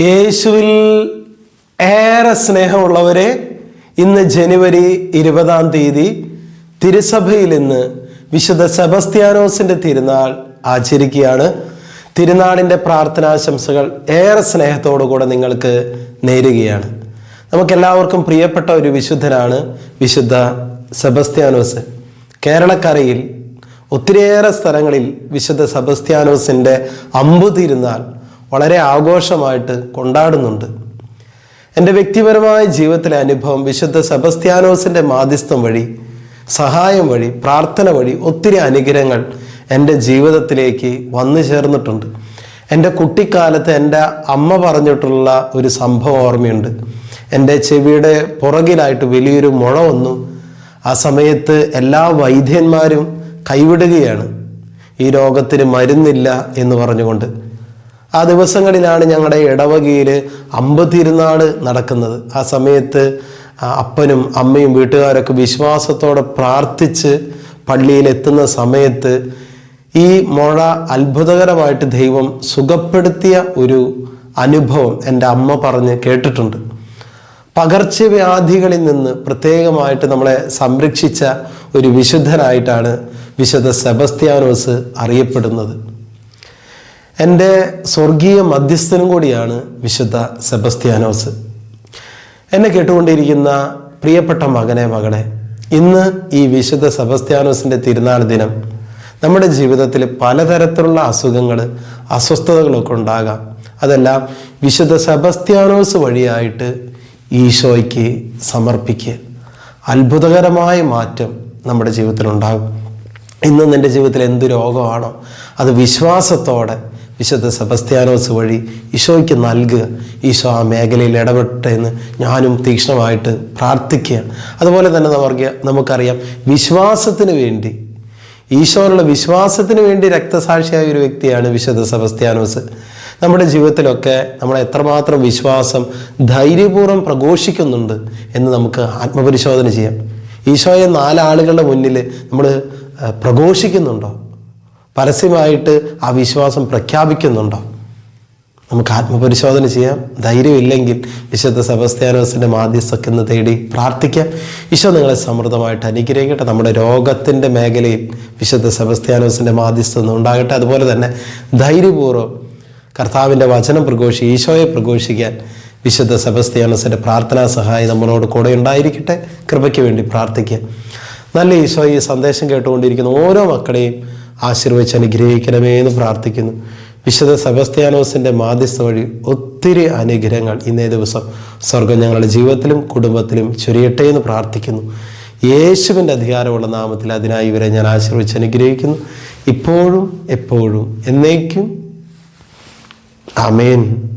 യേശുവിൽ ഏറെ സ്നേഹമുള്ളവരെ ഇന്ന് ജനുവരി ഇരുപതാം തീയതി തിരുസഭയിൽ ഇന്ന് വിശുദ്ധ സെബസ്ത്യാനോസിന്റെ തിരുനാൾ ആചരിക്കുകയാണ്. തിരുനാളിന്റെ പ്രാർത്ഥനാശംസകൾ ഏറെ സ്നേഹത്തോടു കൂടെ നിങ്ങൾക്ക് നേരുകയാണ്. നമുക്കെല്ലാവർക്കും പ്രിയപ്പെട്ട ഒരു വിശുദ്ധനാണ് വിശുദ്ധ സെബസ്ത്യാനോസ്. കേരളക്കരയിൽ ഒത്തിരിയേറെ സ്ഥലങ്ങളിൽ വിശുദ്ധ സെബസ്ത്യാനോസിന്റെ അമ്പു തിരുനാൾ വളരെ ആഘോഷമായിട്ട് കൊണ്ടാടുന്നുണ്ട്. എന്റെ വ്യക്തിപരമായ ജീവിതത്തിലെ അനുഭവം വിശുദ്ധ സെബസ്ത്യാനോസിന്റെ മാധ്യസ്ഥം വഴി സഹായം വഴി പ്രാർത്ഥന വഴി ഒത്തിരി അനുഗ്രഹങ്ങൾ എന്റെ ജീവിതത്തിലേക്ക് വന്നു ചേർന്നിട്ടുണ്ട്. എന്റെ കുട്ടിക്കാലത്ത് എന്റെ അമ്മ പറഞ്ഞിട്ടുള്ള ഒരു സംഭവം ഓർമ്മയുണ്ട്. എന്റെ ചെവിയുടെ പുറകിലായിട്ട് വലിയൊരു മുഴ വന്നു. ആ സമയത്ത് എല്ലാ വൈദ്യന്മാരും കൈവിടുകയാണ്. ഈ രോഗത്തിന് മരുന്നില്ല എന്ന് പറഞ്ഞുകൊണ്ട് ആ ദിവസങ്ങളിലാണ് ഞങ്ങളുടെ ഇടവകയിൽ അമ്പതിരുന്നാട് നടക്കുന്നത്. ആ സമയത്ത് അപ്പനും അമ്മയും വീട്ടുകാരൊക്കെ വിശ്വാസത്തോടെ പ്രാർത്ഥിച്ച് പള്ളിയിലെത്തുന്ന സമയത്ത് ഈ മുഴ അത്ഭുതകരമായിട്ട് ദൈവം സുഖപ്പെടുത്തിയ ഒരു അനുഭവം എന്റെ അമ്മ പറഞ്ഞ് കേട്ടിട്ടുണ്ട്. പകർച്ചവ്യാധികളിൽ നിന്ന് പ്രത്യേകമായിട്ട് നമ്മളെ സംരക്ഷിച്ച ഒരു വിശുദ്ധനായിട്ടാണ് വിശുദ്ധ സെബസ്ത്യാനോസ് അറിയപ്പെടുന്നത്. എന്റെ സ്വർഗീയ മധ്യസ്ഥനും കൂടിയാണ് വിശുദ്ധ സെബസ്ത്യാനോസ്. എന്നെ കേട്ടുകൊണ്ടിരിക്കുന്ന പ്രിയപ്പെട്ട മകനെ മകളെ ഇന്ന് ഈ വിശുദ്ധ സെബസ്ത്യാനോസിന്റെ തിരുനാൾ ദിനം നമ്മുടെ ജീവിതത്തിൽ പലതരത്തിലുള്ള അസുഖങ്ങൾ അസ്വസ്ഥതകളൊക്കെ ഉണ്ടാകാം. അതെല്ലാം വിശുദ്ധ സെബസ്ത്യാനോസ് വഴിയായിട്ട് ഈശോയ്ക്ക് സമർപ്പിക്കുക. അത്ഭുതകരമായ മാറ്റം നമ്മുടെ ജീവിതത്തിലുണ്ടാകും. ഇന്ന് നിന്റെ ജീവിതത്തിൽ എന്ത് രോഗമാണോ അത് വിശ്വാസത്തോടെ വിശുദ്ധ സെബസ്ത്യാനോസ് വഴി ഈശോയ്ക്ക് നൽകുക ഈശോ ആ മേഖലയിൽ ഇടപെട്ടെ എന്ന് ഞാനും തീക്ഷ്ണമായിട്ട് പ്രാർത്ഥിക്കുക. അതുപോലെ തന്നെ നമുക്ക് നമുക്കറിയാം വിശ്വാസത്തിന് വേണ്ടി ഈശോയുള്ള വിശ്വാസത്തിന് വേണ്ടി രക്തസാക്ഷിയായ ഒരു വ്യക്തിയാണ് വിശുദ്ധ സെബസ്ത്യാനോസ്. നമ്മുടെ ജീവിതത്തിലൊക്കെ നമ്മൾ എത്രമാത്രം വിശ്വാസം ധൈര്യപൂർവം പ്രഘോഷിക്കുന്നുണ്ട് എന്ന് നമുക്ക് ആത്മപരിശോധന ചെയ്യാം. ഈശോയെ നാലാളുകളുടെ മുന്നിൽ നമ്മൾ പ്രഘോഷിക്കുന്നുണ്ടോ? പരസ്യമായിട്ട് ആ വിശ്വാസം പ്രഖ്യാപിക്കുന്നുണ്ടോ? നമുക്ക് ആത്മപരിശോധന ചെയ്യാം. ധൈര്യമില്ലെങ്കിൽ വിശുദ്ധ സെബസ്ത്യാനോസിന്റെ മാധ്യസ്ഥക്ക് തേടി പ്രാർത്ഥിക്കാം. ഈശോ നിങ്ങളെ സമൃദ്ധമായിട്ട് അനുഗ്രഹിക്കട്ടെ. നമ്മുടെ രോഗത്തിന്റെ മേഖലയിൽ വിശുദ്ധ സെബസ്ത്യാനോസിന്റെ മാധ്യസ്ഥ ഉണ്ടാകട്ടെ. അതുപോലെ തന്നെ ധൈര്യപൂർവം കർത്താവിന്റെ വചനം പ്രഘോഷി ഈശോയെ പ്രഘോഷിക്കാൻ വിശുദ്ധ സെബസ്ത്യാനോസിന്റെ പ്രാർത്ഥനാ സഹായം നമ്മളോട് കൂടെ ഉണ്ടായിരിക്കട്ടെ. കൃപയ്ക്ക് വേണ്ടി പ്രാർത്ഥിക്കുക നല്ല ഈശോ ഈ സന്ദേശം കേട്ടുകൊണ്ടിരിക്കുന്ന ഓരോ മക്കളെയും ആശീർവദിച്ച് അനുഗ്രഹിക്കണമേ എന്ന് പ്രാർത്ഥിക്കുന്നു. വിശുദ്ധ സെബസ്ത്യാനോസിന്റെ മാധ്യസ്ഥ വഴി ഒത്തിരി അനുഗ്രഹങ്ങൾ ഇന്നേ ദിവസം സ്വർഗം ഞങ്ങളുടെ ജീവിതത്തിലും കുടുംബത്തിലും ചൊരിയട്ടെ എന്ന് പ്രാർത്ഥിക്കുന്നു. യേശുവിന്റെ അധികാരമുള്ള നാമത്തിൽ അതിനായി ഇവരെ ഞാൻ ആശീർവദിച്ച് അനുഗ്രഹിക്കുന്നു. ഇപ്പോഴും എപ്പോഴും എന്നേക്കും. അമേൻ